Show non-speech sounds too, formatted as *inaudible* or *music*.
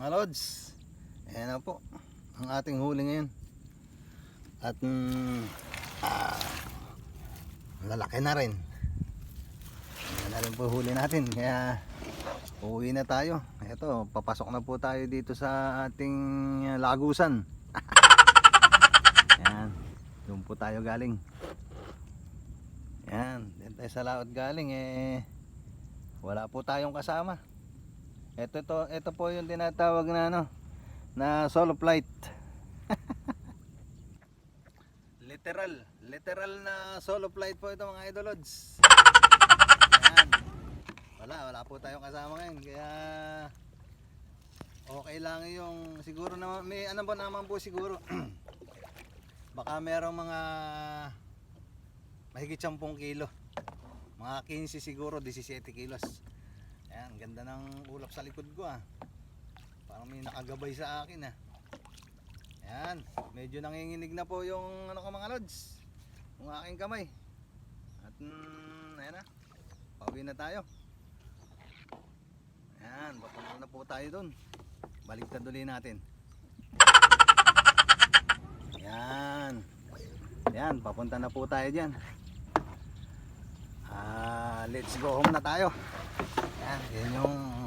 mga lods. Ayan na po. Ang ating huli ngayon. At mm, ah, lalaki na rin. Ayan na rin po huli natin. Kaya uuwi na tayo. Ito, papasok na po tayo dito sa ating lagusan. *laughs* Ayan. Doon po tayo galing. Yan, din tayo sa laot galing eh wala po tayong kasama. Ito to, ito po yung tinatawag na ano na solo flight. *laughs* literal, literal na solo flight po ito mga idolods. Yan. Wala, wala po tayong kasama ngayon kaya okay lang yung siguro naman may ano ba naman po siguro *clears throat* baka merong mga mahigit 10 kilo mga 15 siguro 17 kilos ayan ganda ng ulap sa likod ko ah. Parang may nakagabay sa akin ah. Ayan medyo nanginginig na po yung ano ko mga lods? Yung aking kamay. At mm, ayan na pauwi na tayo. Ayan papunta na po tayo dun. Baliktad ulit natin. Ayan. Ayan papunta na po tayo dyan. Ah, let's go home na tayo. Yan, yung